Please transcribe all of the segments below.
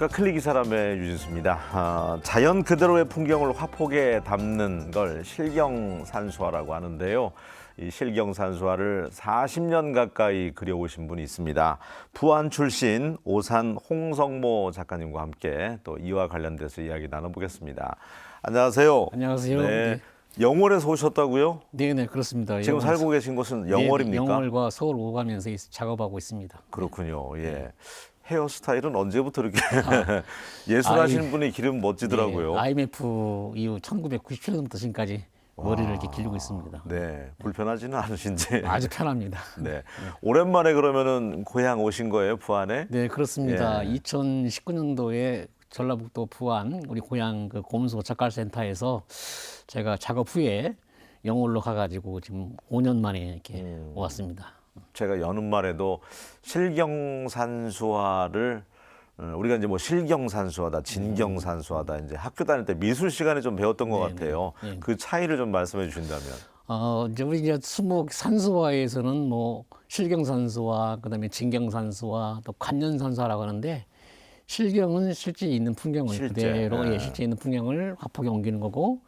안녕하십니까 클릭이 사람의 유진수입니다. 아, 자연 그대로의 풍경을 화폭에 담는 걸 실경산수화라고 하는데요. 이 실경산수화를 40년 가까이 그려오신 분이 있습니다. 부안 출신 오산 홍성모 작가님과 함께 또 이와 관련돼서 이야기 나눠보겠습니다. 안녕하세요. 안녕하세요. 네. 네. 영월에서 오셨다고요? 네, 네, 그렇습니다. 지금 영월- 살고 계신 곳은 네, 영월입니까? 영월과 서울 오가면서 작업하고 있습니다. 그렇군요. 예. 헤어스타일은 언제부터 이렇게 예술하시는 아이, 분이 기르면 멋지더라고요. 네, IMF 이후 1997년부터 지금까지 머리를 이렇게 기르고 있습니다. 네, 불편하지는 않으신지. 아주 편합니다. 네. 오랜만에 그러면은 고향 오신 거예요, 부안에? 네, 그렇습니다. 예. 2019년도에 전라북도 부안 우리 고향 그 곰소 작가센터에서 제가 작업 후에 영월로 가가지고 지금 5년 만에 이렇게 음. 왔습니다. 제가 여는 말에도 실경산수화를 어, 우리가 이제 뭐 실경산수화다, 진경산수화다 이제 학교 다닐 때 미술 시간에 좀 배웠던 것 네, 같아요. 네, 네. 그 차이를 좀 말씀해 주신다면. 어, 이제 우리 이제 수목 산수화에서는 뭐 실경산수화, 그다음에 진경산수화, 또 관련산수화라고 하는데 실경은 실제 있는 풍경을 실제, 그대로 예. 예, 실제 있는 풍경을 화폭에 옮기는 거고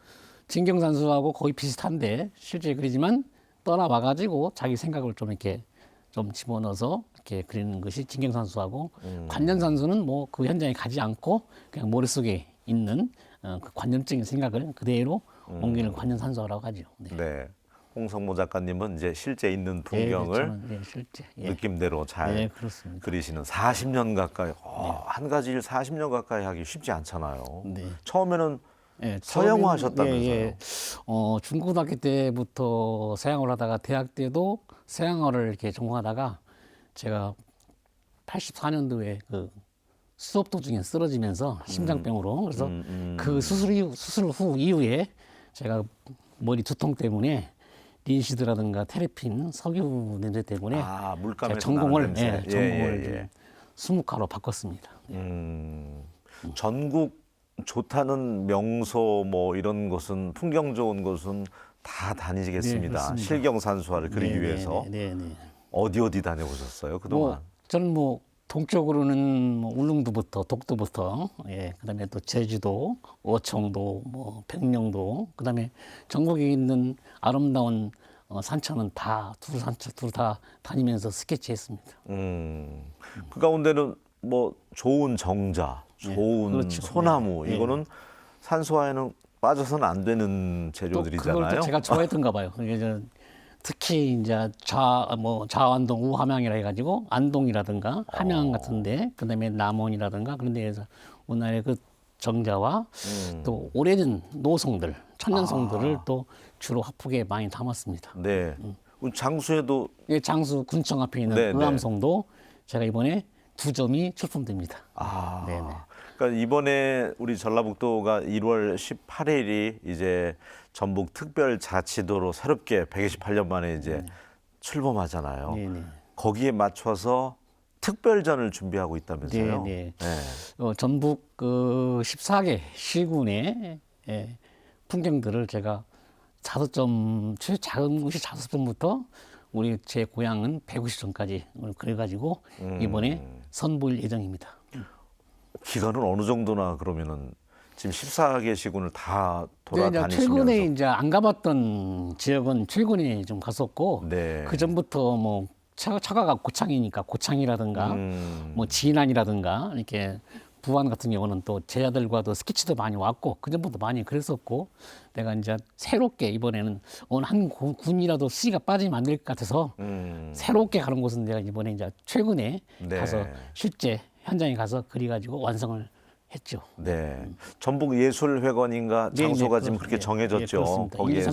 진경산수하고 거의 비슷한데 실제 그리지만 떠나와 가지고 자기 생각을 좀 이렇게 좀 집어넣어서 이렇게 그리는 것이 진경산수하고 음. 관련산수는 뭐 그 현장에 가지 않고 그냥 머릿속에 있는 어, 그 관념적인 생각을 그대로 음. 옮기는 관념산수라고 하죠. 네. 네. 홍성모 작가님은 이제 실제 있는 예, 풍경을 저는, 예, 실제 예. 느낌대로 잘 네, 그렇습니다. 그리시는 40년 가까이 어, 한 가지 일 40년 가까이 하기 쉽지 않잖아요. 네. 처음에는 예, 서양화 처음에는- 하셨다면서요? 예, 예. 어, 중고등학교 때부터 서양어를 하다가 대학 때도 서양어를 이렇게 전공하다가 제가 84년도에 그 수업 도중에 쓰러지면서 심장병으로 그래서 음, 음. 그 수술 이후 수술 후 이후에 제가 머리 두통 때문에 린시드라든가 테레핀 석유 냄새 때문에 아, 제가 물감에서 전공을 나는 냄새. 예, 전공을 예, 예, 예. 수묵화로 바꿨습니다. 음, 전국 좋다는 명소 뭐 이런 곳은 풍경 좋은 곳은 다 다니시겠습니다. 네. 실경산수화를 그리기 네, 위해서 네, 네, 네. 어디 어디 다녀보셨어요 그동안? 뭐 저는 뭐 동쪽으로는 뭐 울릉도부터 독도부터 예 그다음에 또 제주도 어청도 뭐 백령도 그다음에 전국에 있는 아름다운 어, 산천은 다 두루 산천 두루 다 다니면서 스케치했습니다. 음, 그 가운데는 뭐 좋은 정자, 좋은 그렇죠. 소나무 네, 네. 이거는 산수화에는 빠져서는 안 되는 또 그걸 재료들이잖아요. 또 제가 좋아했던가 봐요. 특히 이제 좌뭐 좌안동 우함양이라 해가지고 안동이라든가 함양 같은데 그다음에 남원이라든가 그런 데에서 우리나라의 그 정자와 음. 또 오래된 노송들 천년송들을 또 주로 화폭에 많이 담았습니다. 네, 음. 장수에도 이 장수 군청 앞에 있는 네, 네. 의암송도 제가 이번에 두 점이 출품됩니다. 아, 네네. 그러니까 이번에 우리 전라북도가 1월 18일이 이제 전북 특별자치도로 새롭게 128년 만에 이제 출범하잖아요. 네네. 거기에 맞춰서 특별전을 준비하고 있다면서요? 네네. 네. 어, 전북 그 14개 시군의 예, 풍경들을 제가 다섯 점, 최 작은 곳이 다섯 점부터 우리 제 고향은 150점까지 그래가지고 음. 이번에 선보일 예정입니다. 기간은 어느 정도나 그러면은 지금 14개 시군을 다 이제 돌아다니시면서 최근에 이제 안 가봤던 지역은 최근에 좀 갔었고 네. 그 전부터 뭐 차, 차가가 고창이니까 고창이라든가 음. 뭐 진안이라든가 이렇게 부안 같은 경우는 또제 아들과도 스케치도 많이 왔고 그 전부터 많이 그랬었고 내가 이제 새롭게 이번에는 어느 한 군- 군이라도 수지가 빠지면 안 될 것 같아서 음. 새롭게 가는 곳은 내가 이번에 이제 최근에 네. 가서 실제 현장에 가서 그려가지고 완성을 했죠. 네. 전북 예술회관인가 네, 장소가 네, 지금 그렇- 그렇게 예, 정해졌죠. 예, 그렇습니다. 거기에서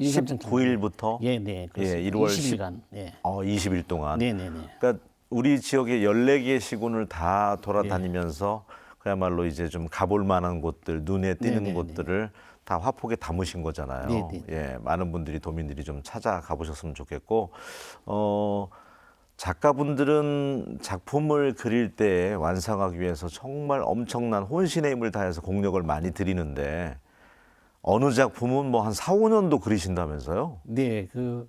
13층 19일부터 예, 네, 그렇습니다. 1월 10 20일간. 예. 어, 20일 동안. 네, 네, 네. 그러니까 우리 지역의 14개 시군을 다 돌아다니면서 그야말로 이제 좀 가볼 만한 곳들, 눈에 띄는 네, 네, 곳들을 다 화폭에 담으신 거잖아요. 네, 네. 예, 많은 분들이 도민들이 좀 찾아가 보셨으면 좋겠고 어 작가분들은 작품을 그릴 때 완성하기 위해서 정말 엄청난 혼신의 힘을 다해서 공력을 많이 들이는데 어느 작품은 뭐 한 4, 5년도 그리신다면서요? 네, 그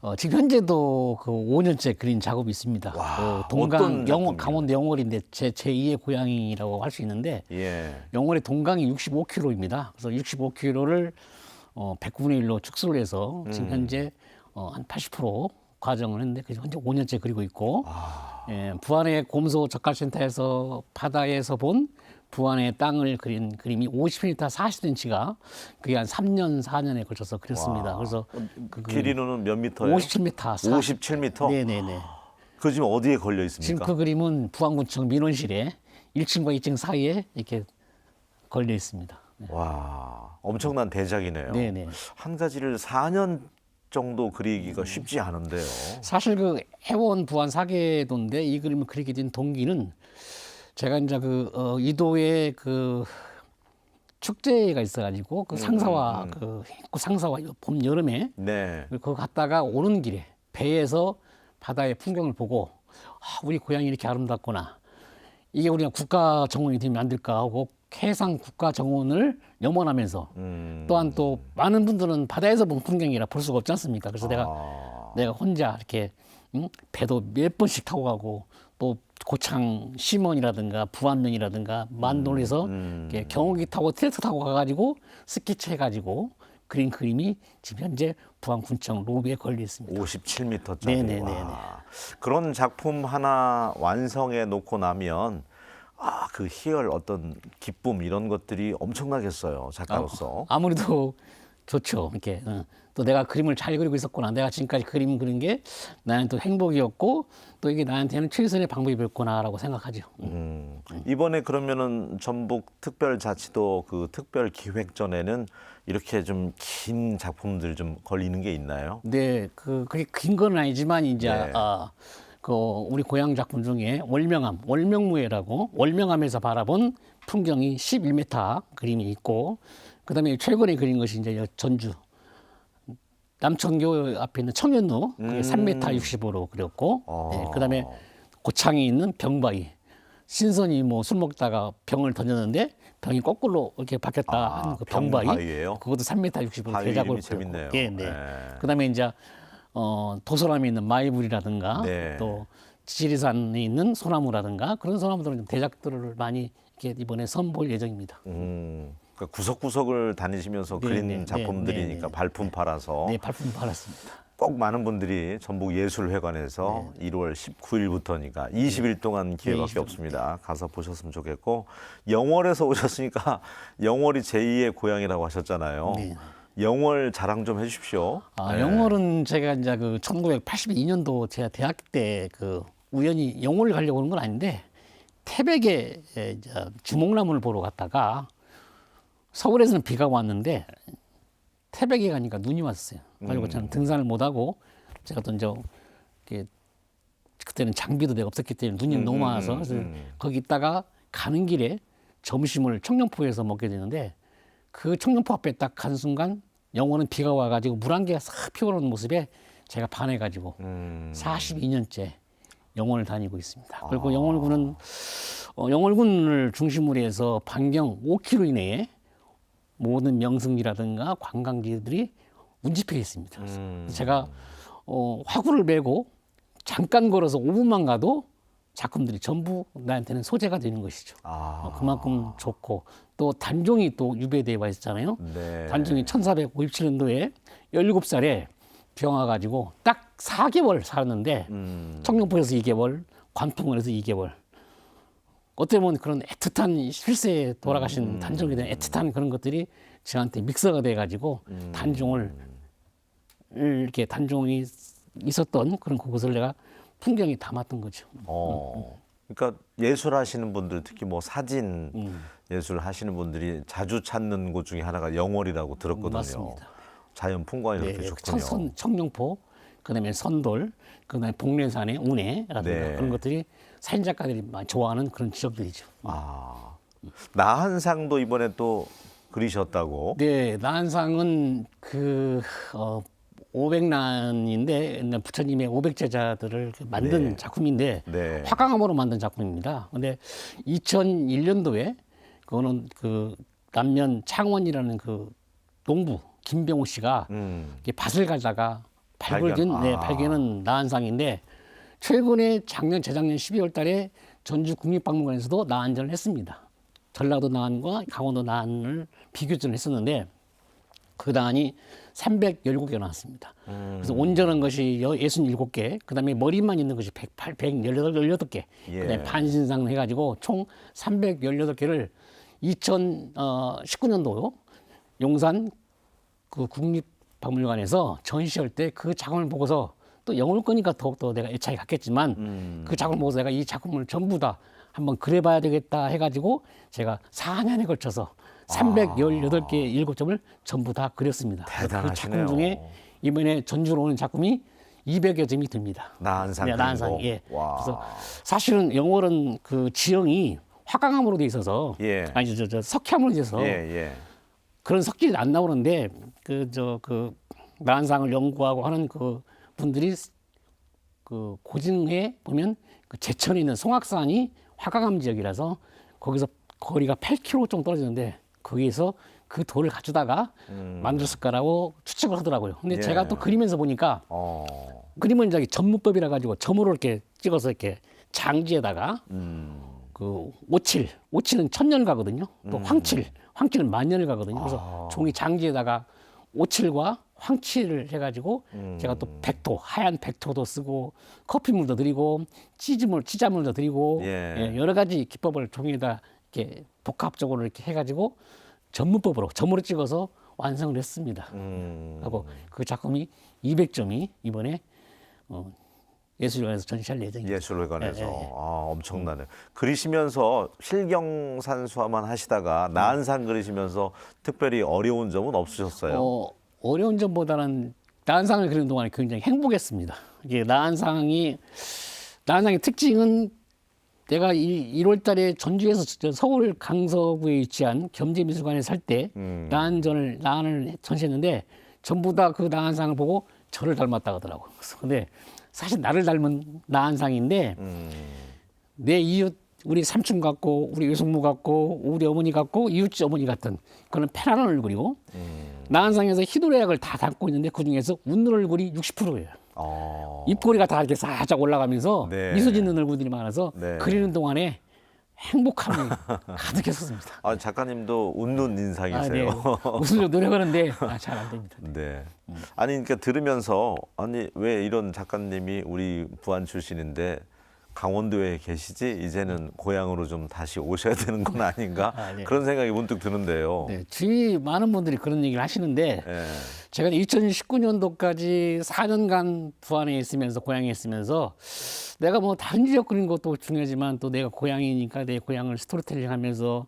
어, 지금 현재도 그 5년째 그린 작업이 있습니다. 와, 그 동강 어떤 영월 작품이에요? 강원도 영월인데 제 제2의 고향이라고 할 수 있는데 예. 영월의 동강이 65km입니다. 그래서 65km를 어, 100분의 1로 축소를 해서 음. 지금 현재 어, 한 80% 과정을 했는데 그래서 현재 5년째 그리고 있고 아. 예, 부안의 곰소 젓갈센터에서 바다에서 본 부안의 땅을 그린 그림이 50m 40cm가 그게 한 3년 4년에 걸쳐서 그렸습니다. 그래서 그 길이는 몇 미터예요? 57m 57m? 네네네. 그 지금 어디에 걸려 지금 있습니까? 그 그림은 부안군청 민원실에 1층과 2층 사이에 이렇게 걸려 있습니다. 네. 와, 엄청난 대작이네요. 네네. 한 가지를 4년 정도 그리기가 쉽지 않은데요. 사실 그 해원 부안 사계도인데 이 그림을 그리게 된 동기는 제가 이제 그 어, 이도에 그 축제가 있어가지고 그 상사와 그그 상사와 봄 여름에 네. 그거 갔다가 오는 길에 배에서 바다의 풍경을 보고 아, 우리 고향이 이렇게 아름답구나. 이게 우리가 국가 정원이 되면 안 될까 하고 해상 국가 정원을 염원하면서 음. 또한 또 많은 분들은 바다에서 본 풍경이라 볼 수가 없지 않습니까? 그래서 내가 아. 내가 혼자 이렇게 응? 배도 몇 번씩 타고 가고 또 고창 심원이라든가 부안면이라든가 만돈에서 음. 이렇게 경운기 타고 트랙터 타고 가가지고 스키치 해가지고 그린 그림이 지금 현재 부안군청 로비에 걸려 있습니다. 57m짜리. 네네네네. 그런 작품 하나 완성해 놓고 나면 아, 그 희열 어떤 기쁨 이런 것들이 엄청나겠어요. 작가로서. 아 무래도 좋죠. 이렇게 어. 또 내가 그림을 잘 그리고 있었구나. 내가 지금까지 그림 그린 게 나한테 또 행복이었고 또 이게 나한테는 최선의 방법이었구나라고 생각하죠. 음. 이번에 그러면은 전북 특별자치도 그 특별 기획전에는 이렇게 좀 긴 작품들 좀 걸리는 게 있나요? 네, 그 그게 긴 건 아니지만 이제 네. 아, 그 우리 고향 작품 중에 월명암, 월명무예라고 월명암에서 바라본 풍경이 11m 그림이 있고 그다음에 최근에 그린 것이 이제 전주 남천교 앞에 있는 청년로 그게 3m 60으로 그렸고 어. 네, 그다음에 고창에 있는 병바위 신선이 뭐 술 먹다가 병을 던졌는데 병이 거꾸로 이렇게 바뀌었다 아, 하는 그 병바위 병바위예요? 그것도 3m 60으로 바위 대작을 이름이 재밌네요. 예, 네. 네. 그다음에 이제 어, 도소람에 있는 마이불이라든가 네. 또 지리산에 있는 소나무라든가 그런 소나무들은 좀 대작들을 많이 이렇게 이번에 선보일 예정입니다. 음. 그러니까 구석구석을 다니시면서 네, 그린 네, 네, 작품들이니까 네, 네. 발품 팔아서 네, 발품 받았습니다. 꼭 많은 분들이 전북 예술회관에서 1월 19일부터니까 20일 동안 기회밖에 20일. 없습니다. 가서 보셨으면 좋겠고 영월에서 오셨으니까 영월이 제2의 고향이라고 하셨잖아요. 네. 영월 자랑 좀 해주십시오. 아, 네. 영월은 제가 이제 그 1982년도 제가 대학 때 그 우연히 영월을 가려고 하는 건 아닌데 태백에 이제 주목나무를 보러 갔다가 서울에서는 비가 왔는데 태백에 가니까 눈이 왔어요. 그리고 저는 등산을 못 하고 제가 또 이제 그때는 장비도 내가 없었기 때문에 눈이 너무 많아서 그래서 거기 있다가 가는 길에 점심을 청룡포에서 먹게 되는데 그 청룡포 앞에 딱 간 순간 영월은 비가 와가지고 물안개가 싹 피어오르는 모습에 제가 반해가지고 음, 42년째 영월을 다니고 있습니다. 그리고 영월군은 어, 영월군을 중심으로 해서 반경 5km 이내에 모든 명승지라든가 관광지들이 운집해 있습니다. 음. 제가 어, 화구를 메고 잠깐 걸어서 5분만 가도 작품들이 전부 나한테는 소재가 되는 것이죠. 아, 어, 그만큼 좋고 또 단종이 또 유배되어 와 있잖아요. 네. 단종이 1457년도에 17살에 병 와 가지고 딱 4개월 살았는데 음, 청룡포에서 2개월, 관풍원에서 2개월. 어떻게 보면 그런 애틋한 실세에 돌아가신 단종에 대한 애틋한 그런 것들이 저한테 믹서가 돼가지고 단종을 이렇게 단종이 있었던 그런 그곳을 내가 풍경이 담았던 거죠. 어. 그러니까 예술하시는 분들 특히 뭐 사진 음. 예술 하시는 분들이 자주 찾는 곳 중에 하나가 영월이라고 들었거든요. 맞습니다. 자연 풍광이 네, 그렇게 청, 좋군요. 선, 청룡포, 그다음에 선돌, 그다음에 복례산의 운해라든가 네. 그런 것들이 사진 작가들이 많이 좋아하는 그런 지역들이죠. 아, 나한상도 이번에 또 그리셨다고. 네, 나한상은 그 어, 500난인데 부처님의 500제자들을 만든 네. 작품인데 네. 화강암으로 만든 작품입니다. 근데 2001년도에 그거는 그 남면 창원이라는 그 농부 김병호 씨가 음, 밭을 가다가 발굴된 발견. 네, 아. 발견은 나한상인데 최근에 작년 재작년 12월 달에 전주 국립박물관에서도 나한전을 했습니다. 전라도 나한과 강원도 나한을 비교전을 했었는데 그 나한이 317개 나왔습니다. 그래서 온전한 것이 67개, 그다음에 머리만 있는 것이 108, 118개, 예. 그다음에 반신상 해가지고 총 318개를 2019년도 용산 그 국립 박물관에서 전시할 때 그 작품을 보고서 또 영어를 거니까 더욱더 내가 애착이 갔겠지만 그 작품을 보고서 내가 이 작품을 전부 다 한번 그려봐야 되겠다 해가지고 제가 4년에 걸쳐서 318개 일곱 점을 전부 다 그렸습니다. 그 대단하시네요. 작품 중에 이번에 전주로 오는 작품이 200여 점이 됩니다. 나한상 네, 나한상. 거. 예. 와. 그래서 사실은 영월은 그 지형이 화강암으로 돼 있어서 예. 아니 저, 저 석회암으로 돼 있어서 예, 예. 그런 석질이 안 나오는데 그저그 난상을 연구하고 하는 그 분들이 그 고증에 보면 그 제천에 있는 송악산이 화강암 지역이라서 거기서 거리가 8km 정도 떨어지는데 거기에서 그 돌을 갖추다가 만들었을 거라고 추측을 하더라고요. 근데 예. 제가 또 그리면서 보니까 어. 그림은 저기 전무법이라 가지고 점으로 이렇게 찍어서 이렇게 장지에다가 음. 그 오칠, 오칠은 천년 가거든요. 또 황칠, 황칠은 만년을 가거든요. 그래서 아. 종이 장지에다가 오칠과 황칠을 해가지고 음. 제가 또 백토, 하얀 백토도 쓰고 커피물도 드리고 치즈물, 치자물도 드리고 예. 예, 여러 가지 기법을 종이에다 이렇게 복합적으로 이렇게 해가지고 전문법으로 점으로 찍어서 완성을 했습니다. 음. 하고 그 작품이 200점이 이번에 어, 예술관에서 전시할 예정입니다. 예술회관에서 예, 예, 예. 아 엄청나네. 그리시면서 실경산수화만 하시다가 나한상 그리시면서 특별히 어려운 점은 없으셨어요? 어, 어려운 점보다는 나한상을 그리는 동안에 굉장히 행복했습니다. 이게 나한상이 나한상의 특징은 내가 이 1월 달에 전주에서 저 서울 강서구에 위치한 겸재미술관에 살 때 음. 나한전을 나한을 전시했는데 전부 다그 나한상을 보고 저를 닮았다 하더라고. 그래서 근데 사실 나를 닮은 나한상인데 음. 내 이웃 우리 삼촌 같고 우리 외숙모 같고 우리 어머니 같고 이웃집 어머니 같은 그런 편안한 얼굴이고 음. 나한상에서 희도래약을 다 담고 있는데 그 중에서 웃는 얼굴이 60%예요. 어. 입꼬리가 다 이렇게 살짝 올라가면서 네. 미소 짓는 얼굴들이 많아서 네. 그리는 동안에 행복함이 가득했었습니다. 아, 작가님도 웃는 아, 인상이세요. 네. 웃으려고 노력하는데 아, 잘안 됩니다. 네. 아니 그러니까 들으면서 아니 왜 이런 작가님이 우리 부안 출신인데 강원도에 계시지 이제는 고향으로 좀 다시 오셔야 되는 건 아닌가 아, 네. 그런 생각이 문득 드는데요. 네, 주위 많은 분들이 그런 얘기를 하시는데 예. 제가 2019년도까지 4년간 부안에 있으면서 고향에 있으면서 내가 뭐 다른 지역 그리는 것도 중요하지만 또 내가 고향이니까 내 고향을 스토리텔링 하면서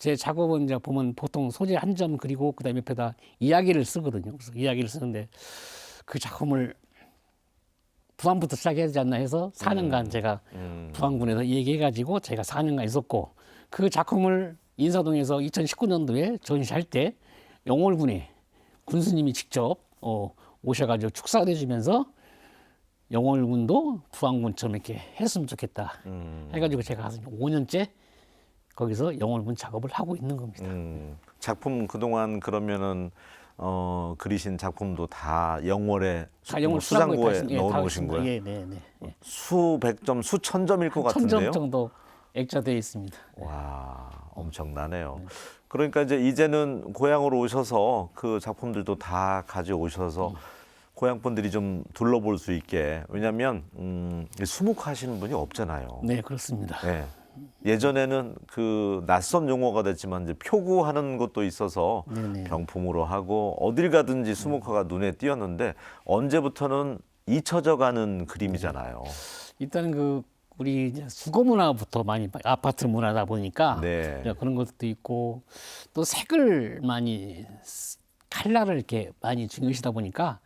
제 작업은 이제 보면 보통 소재 한 점 그리고 그다음에 옆에다 이야기를 쓰거든요. 그래서 이야기를 쓰는데 그 작품을 부안부터 시작해야 되지 않나 해서 4년간 제가 음. 부안군에서 얘기해가지고 제가 4년간 있었고 그 작품을 인사동에서 2019년도에 전시할 때 영월군에 군수님이 직접 어, 오셔가지고 축사해 주면서 영월군도 부안군처럼 이렇게 했으면 좋겠다 음. 해가지고 제가 가서 5년째 거기서 영월군 작업을 하고 있는 겁니다. 음. 작품 그동안 그러면은 어, 그리신 작품도 다 영월에 수, 다 영월 뭐 수장고에 넣어 있- 다 놓으신 있습니다. 거예요? 예, 네, 네. 예. 수백 점, 수천 점일 것 천점 같은데요. 정도 액자되어 있습니다. 와 엄청나네요. 그러니까 이제 이제는 고향으로 오셔서 그 작품들도 다 가져오셔서 고향 분들이 좀 둘러볼 수 있게 왜냐하면 음, 수묵하시는 분이 없잖아요. 네, 그렇습니다. 예. 예전에는 그 낯선 용어가 됐지만 이제 표구하는 것도 있어서 네네. 병풍으로 하고 어딜 가든지 수묵화가 눈에 띄었는데 언제부터는 잊혀져가는 그림이잖아요. 일단은 그 우리 이제 수거 문화부터 많이 아파트 문화다 보니까 네. 그런 것도 있고 또 색을 많이 쓰- 칼라를 이렇게 많이 중요시다 보니까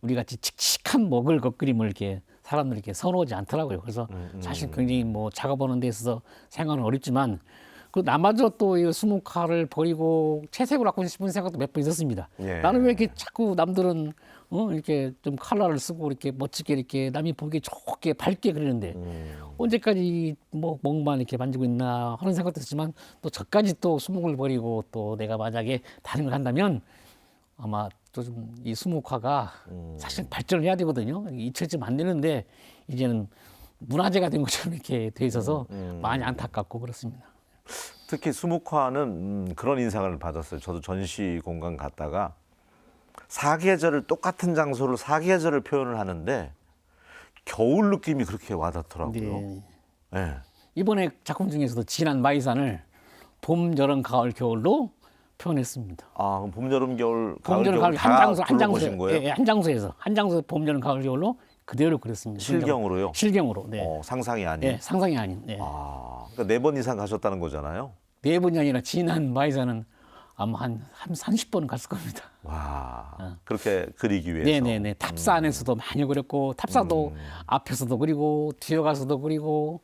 우리 같이 칙칙한 먹을 것 그림을 이렇게 사람들이 이렇게 선호하지 않더라고요. 그래서 음, 사실 굉장히 뭐 작업하는 데 있어서 생각은 어렵지만 그 나마저 또이 수묵화를 버리고 채색으로 하고 싶은 생각도 몇 번 있었습니다. 예. 나는 왜 이렇게 자꾸 남들은 어 이렇게 좀 컬러를 쓰고 이렇게 멋지게 이렇게 남이 보기 좋게 밝게 그리는데 음. 언제까지 뭐 멍만 이렇게 만지고 있나 하는 생각도 있지만 또 저까지 또 수목을 버리고 또 내가 만약에 다른 걸 한다면 아마 또 좀 이 수목화가 음. 사실 발전을 해야 되거든요. 잊혀지면 안 되는데 이제는 문화재가 된 것처럼 이렇게 돼 있어서 음, 많이 안타깝고 그렇습니다. 특히 수묵화는 음, 그런 인상을 받았어요. 저도 전시 공간 갔다가 사계절을 똑같은 장소를 사계절을 표현을 하는데 겨울 느낌이 그렇게 와닿더라고요. 네. 네. 이번에 작품 중에서도 진한 마이산을 봄, 여름, 가을, 겨울로 표현했습니다. 아, 그럼 봄, 여름, 겨울, 가을, 봄, 여름, 겨울 가을 한 장소 한 불러보신 장소 거예요? 예, 예, 한 장소에서 한 장소 봄, 여름, 가을, 겨울로 그대로 그렸습니다. 실경으로요? 실경으로. 네. 어, 상상이 아닌. 예, 상상이 아닌. 예. 아, 그러니까 네 번 이상 가셨다는 거잖아요. 네 번이 아니라 진한 마이산은 아마 한, 한 30번은 갔을 겁니다. 와, 그렇게 그리기 위해서. 어. 네네네. 탑사 안에서도 많이 그렸고, 탑사도 음. 앞에서도 그리고, 뒤에 가서도 그리고,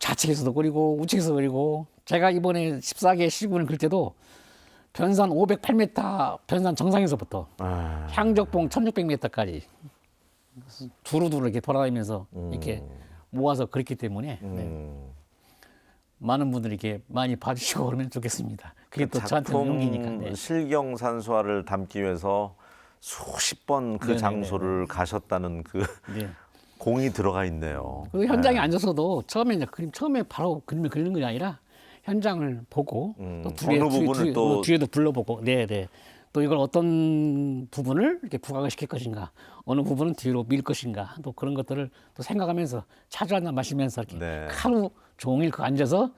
좌측에서도 그리고, 우측에서 그리고, 제가 이번에 14개 시군을 그릴 때도 변산 508m, 변산 정상에서부터 아, 향적봉 1600m까지 두루두루 이렇게 돌아다니면서 이렇게 모아서 그렸기 때문에 네. 음, 많은 분들이 이렇게 많이 봐주시고 그러면 좋겠습니다. 그게 또 저한테 용기니까. 네. 실경산수화를 담기 위해서 수십 번 그. 장소를 가셨다는 그 네. 공이 들어가 있네요. 그 현장에 앉아서도 처음에 이제 그림 처음에 바로 그림을 그리는 게 아니라 현장을 보고 음, 또 뒤에, 어느 부분을 뒤에, 또- 뒤에도 불러보고. 네 네. 또 이걸 어떤 부분을 이렇게 부각을 시킬 것인가 어느 부분은 뒤로 밀 것인가 또 그런 것들을 또 생각하면서 차주 한잔 마시면서 이렇게 네. 하루 종일 그 앉아서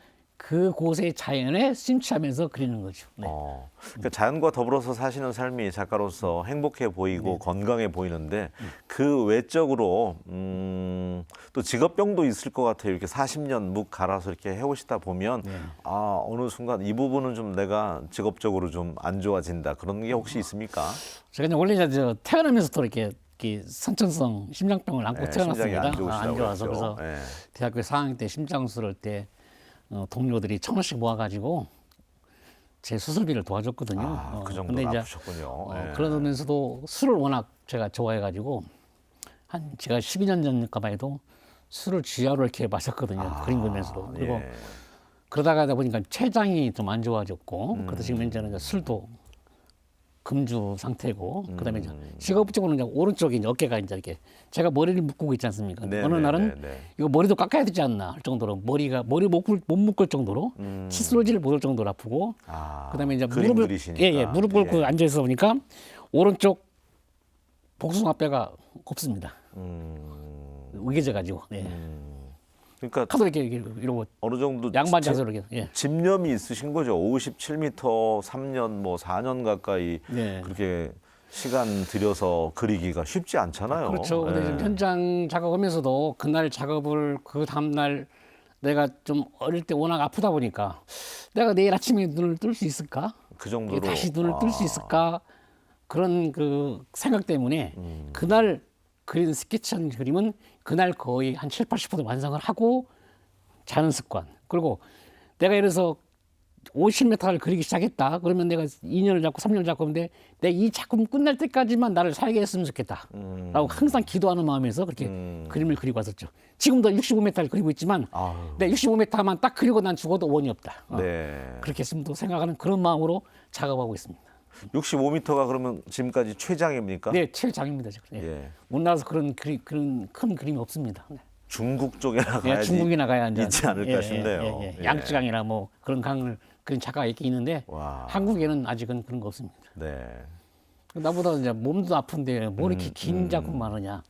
그 곳의 자연에 심취하면서 그리는 거죠. 네. 어, 그러니까 자연과 더불어서 사시는 삶이 작가로서 행복해 보이고 네. 건강해 보이는데 그 외적으로 음, 또 직업병도 있을 것 같아요. 이렇게 40년 묵 갈아서 이렇게 해오시다 보면 네. 아 어느 순간 이 부분은 좀 내가 직업적으로 좀 안 좋아진다 그런 게 혹시 있습니까? 제가 이제 원래 이제 저 태어나면서도 이렇게, 이렇게 선천성 심장병을 안고 네, 심장이 태어났습니다. 안 좋으시다고 아, 안 좋아서 그랬죠. 그래서 네. 대학교 4학년 때 심장수를 때 어, 동료들이 천 원씩 모아가지고 제 수술비를 도와줬거든요. 아, 어, 그 이제 아프셨군요. 어, 네. 그러면서도 술을 워낙 제가 좋아해가지고 한 제가 12년 전까봐 해도 술을 쥐하로 이렇게 마셨거든요. 그림 그리면서도 그리고 예. 그러다가 보니까 췌장이 좀 안 좋아졌고 음. 그래서 지금 현재는 이제 술도 금주 상태고 그다음에 이제 음. 직업적으로는 이제 오른쪽에 이제 어깨가 이제 이렇게 제가 머리를 묶고 있지 않습니까? 네, 어느 네, 날은 네, 네. 이거 머리도 깎아야 되지 않나 할 정도로 머리가 머리 못, 굴- 못 묶을 정도로 칫솔질을 못할 정도로 아프고 음. 아, 그다음에 이제 무릎을 그리시니까. 예, 예, 무릎 꿇고 예. 앉아 있어 보니까 오른쪽 복숭아뼈가 곱습니다. 음, 으개져 가지고 네. 그러니까 카도 이렇게 이렇게 이러고 어느 정도 양반 제- 자세로 이렇게 예. 집념이 있으신 거죠. 57m 3년 뭐 4년 가까이 네. 그렇게 시간 들여서 그리기가 쉽지 않잖아요. 그렇죠. 근데 예. 지금 현장 작업하면서도 그날 작업을 그 다음 날 내가 좀 어릴 때 워낙 아프다 보니까 내가 내일 아침에 눈을 뜰 수 있을까? 그 이게 정도로 다시 눈을 뜰수 아, 있을까? 그런 그 생각 때문에 음. 그날 그린 스케치한 그림은 그날 거의 한 7, 80% 완성을 하고 자는 습관. 그리고 내가 예를 들어서 50m를 그리기 시작했다. 그러면 내가 2년을 잡고 3년을 잡고 하는데 내 이 작품 끝날 때까지만 나를 살게 했으면 좋겠다. 음. 라고 항상 기도하는 마음에서 그렇게 그림을 그리고 왔었죠. 지금도 65m를 그리고 있지만 아유. 내 65m만 딱 그리고 난 죽어도 원이 없다. 어, 네. 그렇게 했으면 또 생각하는 그런 마음으로 작업하고 있습니다. 65m가 그러면 지금까지 최장입니까? 네, 최장입니다. 지금. 예. 예. 우리나라에서 그런 그리, 그런 큰 그림이 없습니다. 네. 중국 쪽에나 예, 가야지 중국이 나 가야 이제 있지 않을까 싶네요. 예, 예. 예. 양쯔강이나 뭐 그런 강을 그런 작가가 있긴 있는데 와. 한국에는 아직은 그런 거 없습니다. 네. 나보다 이제 몸도 아픈데 뭐 음, 이렇게 긴 작품만 하냐.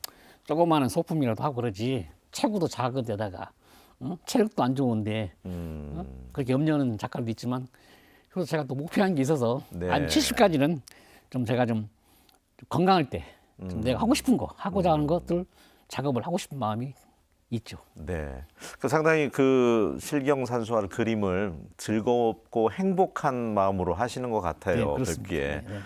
조그마한 소품이라도 하고 그러지. 체구도 작은 데다가 어? 체력도 안 좋은데 음. 어? 그렇게 염려하는 작가도 있지만 그래서 제가 또 목표한 게 있어서 네. 한 70까지는 좀 제가 좀 건강할 때좀 음. 내가 하고 싶은 거 하고자 하는 것들 작업을 하고 싶은 마음이 있죠. 네. 그 상당히 그 실경산수화를 그림을 즐겁고 행복한 마음으로 하시는 것 같아요. 그렇습니다. 뵙기에. 네, 네.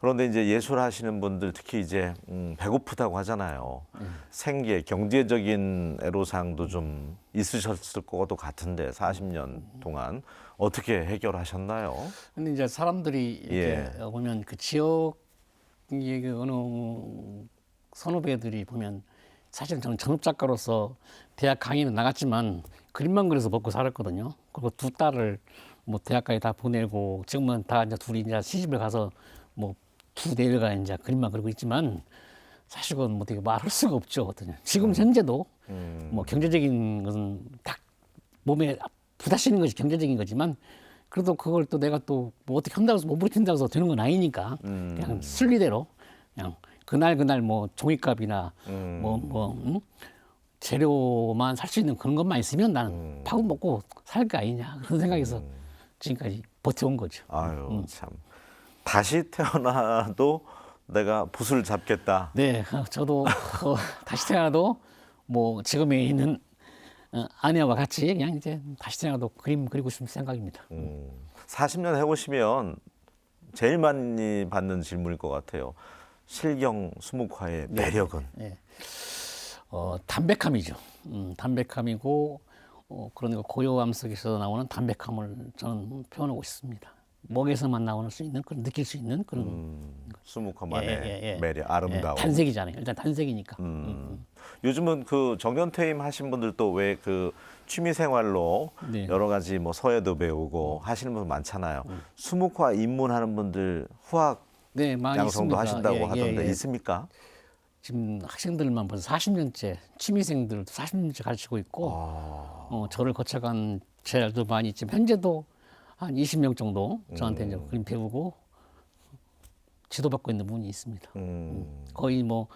그런데 이제 예술 하시는 분들 특히 이제 음, 배고프다고 하잖아요. 생계, 경제적인 애로사항도 좀 있으셨을 것도 같은데 40년 동안 어떻게 해결하셨나요? 근데 이제 사람들이 이렇게 예. 보면 그 지역 이그 어느 선후배들이 보면 사실 저는 전업 작가로서 대학 강의는 나갔지만 그림만 그려서 먹고 살았거든요. 그리고 두 딸을 뭐 대학까지 다 보내고 지금은 다 이제 둘이 이제 시집을 가서 뭐 두 대회가 이제 그림만 그리고 있지만 사실은 뭐 되게 말할 수가 없죠. 어떤 지금 현재도 뭐 경제적인 것은 딱 몸에 부딪히는 것이 경제적인 거지만 그래도 그걸 또 내가 또 뭐 어떻게 한다고 해서 못 버틴다고 해서 되는 건 아니니까 그냥 순리대로 그냥 그날 그날 뭐 종이값이나 뭐뭐 재료만 살 수 있는 그런 것만 있으면 나는 밥은 먹고 살 거 아니냐 그런 생각에서 지금까지 버텨온 거죠. 아유 참. 다시 태어나도 내가 붓을 잡겠다. 네, 저도 어, 다시 태어나도 뭐 지금에 있는 어, 아내와 같이 그냥 이제 다시 태어나도 그림 그리고 싶은 생각입니다. 음, 40년 해보시면 제일 많이 받는 질문일 것 같아요. 실경 수묵화의 매력은 네. 어, 담백함이죠. 음, 담백함이고 어, 그러니까 고요함 속에서 나오는 담백함을 저는 표현하고 싶습니다. 목에서만 나오는 수 있는 그런 느낄 수 있는 그런 음, 수묵화만의 예, 예, 예. 매력, 예, 아름다움. 단색이잖아요. 일단 단색이니까. 음. 요즘은 그 정년퇴임 하신 분들도 왜 그 취미 생활로 네. 여러 가지 뭐 서예도 배우고 하시는 분 많잖아요. 수묵화 입문하는 분들 후학 네, 많이 양성도 있습니다. 하신다고 예, 예, 하던데 예. 있습니까? 지금 학생들만 벌써 40년째 취미생들도 40년째 가르치고 있고 아. 어, 저를 거쳐간 제자도 많이 있지만 현재도 한 20명 정도 저한테 이제 그림 배우고 지도받고 있는 분이 있습니다. 음. 거의 뭐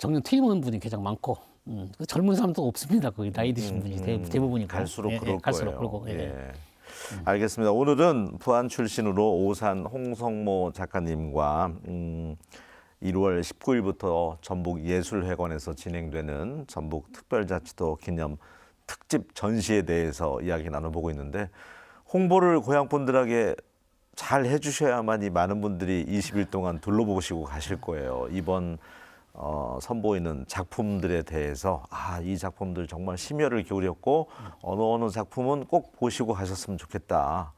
정년 퇴임하는 분이 가장 많고 음, 그 젊은 사람도 없습니다. 거의 나이 드신 분이 대, 대부분이고 음, 갈수록 예, 예, 그럴 갈수록 거예요. 그러고 예. 예. 알겠습니다. 오늘은 부안 출신으로 오산 홍성모 작가님과 음, 1월 19일부터 전북 예술회관에서 진행되는 전북 특별자치도 기념 특집 전시에 대해서 이야기 나눠보고 있는데 홍보를 고향 분들에게 잘 해주셔야만 이 많은 분들이 20일 동안 둘러보시고 가실 거예요. 이번 어, 선보이는 작품들에 대해서 아 이 작품들 정말 심혈을 기울였고 어느 어느 작품은 꼭 보시고 가셨으면 좋겠다.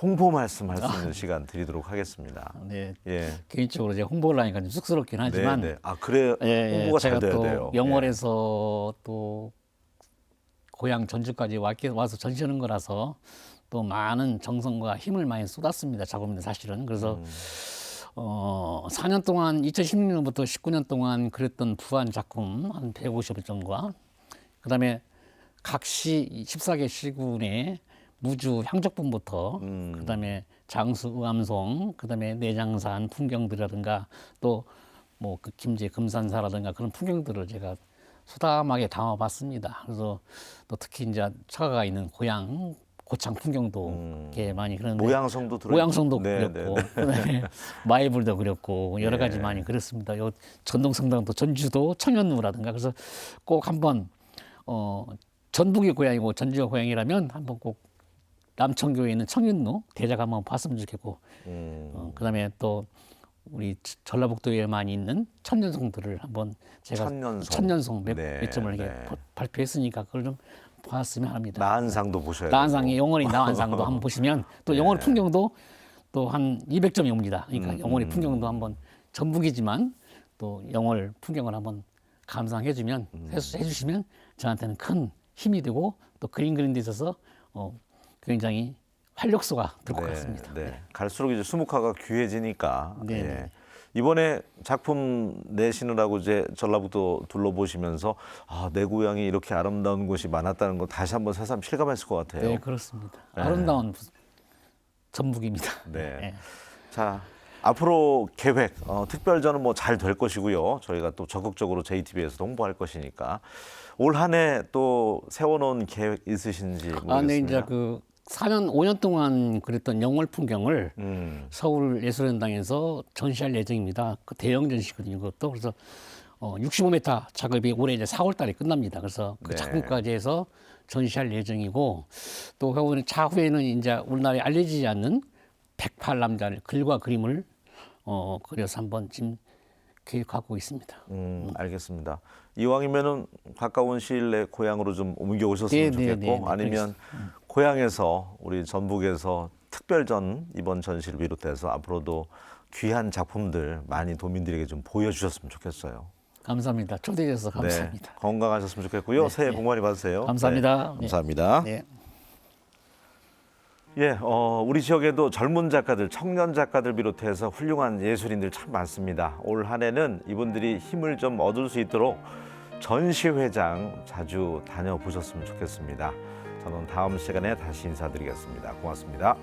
홍보 말씀할 수 있는 시간 드리도록 하겠습니다. 네, 예. 개인적으로 제가 홍보를 하니까 좀 쑥스럽긴 하지만 네, 네. 아 그래 예, 예, 홍보가 잘 제가 돼야 또 돼요. 예. 영월에서 또 고향 전주까지 왔기, 와서 전시하는 거라서 또 많은 정성과 힘을 많이 쏟았습니다. 작업인데 사실은 그래서 음. 어, 4년 동안 2016년부터 19년 동안 그렸던 부안 작품 한 150여 정도와 그다음에 각시 14개 시군의 무주 향적분부터 음. 그다음에 장수 의암송 그다음에 내장산 풍경들이라든가 또뭐그 김제 금산사라든가 그런 풍경들을 제가 소담하게 담아봤습니다. 그래서 또 특히 이제 처가가 있는 고향 고창 풍경도 이렇게 많이 그런데 음. 모양성도 들어 모양성도 네, 그렸고 네, 네. 그다음에 마이블도 그렸고 여러 가지 예. 많이 그렸습니다. 요 전동성당도 전주도 청년루라든가 그래서 꼭 한번 어 전북이 고향이고 전주가 고향이라면 한번 꼭 남천교에 있는 청년루 대작 한번 봤으면 좋겠고 음. 어, 그다음에 또 우리 저- 전라북도에 많이 있는 천년송들을 한번 제가 천년송. 천년송 몇, 네, 몇 점을 이렇게 네. 바- 발표했으니까 그걸 좀 봤으면 합니다. 나한상도 보셔야 나한상의. 영월이 나한상도 한번 보시면 또 네. 영월 풍경도 또 한 200점이 옵니다. 그러니까 음, 영월의 풍경도 한번 전북이지만 또 영월 풍경을 한번 감상해주면 음. 해주- 해주시면 저한테는 큰 힘이 되고 또 그림 그리는 데 있어서 어, 굉장히 활력소가 될 것 같습니다. 네. 갈수록 이제 수묵화가 귀해지니까. 네, 예. 네. 이번에 작품 내시느라고 이제 전라북도 둘러보시면서 아, 내 고향이 이렇게 아름다운 곳이 많았다는 거 다시 한번 새삼 실감했을 것 같아요. 네, 그렇습니다. 아름다운 전북입니다. 네. 네. 자, 앞으로 계획, 어, 특별전은 뭐 잘 될 것이고요. 저희가 또 적극적으로 JTB에서 홍보할 것이니까 올 한 해 또 세워놓은 계획 있으신지 모르겠습니다. 아, 네, 이제 그 4년, 5년 동안 그랬던 영월 풍경을 음, 서울 예술현당에서 전시할 예정입니다. 그 대형 전시거든요. 그것도 그래서 어, 65m 작업이 올해 이제 4월 달에 끝납니다. 그래서 그 네. 작품까지 해서 전시할 예정이고 또 그거는 차후에는 이제 우리나라에 알려지지 않는 108 남자를 글과 그림을 어, 그려서 한번 지금 계획하고 있습니다. 음, 알겠습니다. 이왕이면은 가까운 시일 내 고향으로 좀 옮겨 오셨으면 네, 네, 좋겠고 네, 네, 아니면 고향에서 우리 전북에서 특별전 이번 전시를 비롯해서 앞으로도 귀한 작품들 많이 도민들에게 좀 보여주셨으면 좋겠어요. 감사합니다. 초대해 주셔서 네, 감사합니다. 네, 건강하셨으면 좋겠고요. 네, 새해 네. 복 많이 받으세요. 감사합니다. 네, 네, 감사합니다. 네. 예, 어, 우리 지역에도 젊은 작가들, 청년 작가들 비롯해서 훌륭한 예술인들 참 많습니다. 올 한 해는 이분들이 힘을 좀 얻을 수 있도록 전시회장 자주 다녀보셨으면 좋겠습니다. 저는 다음 시간에 다시 인사드리겠습니다. 고맙습니다.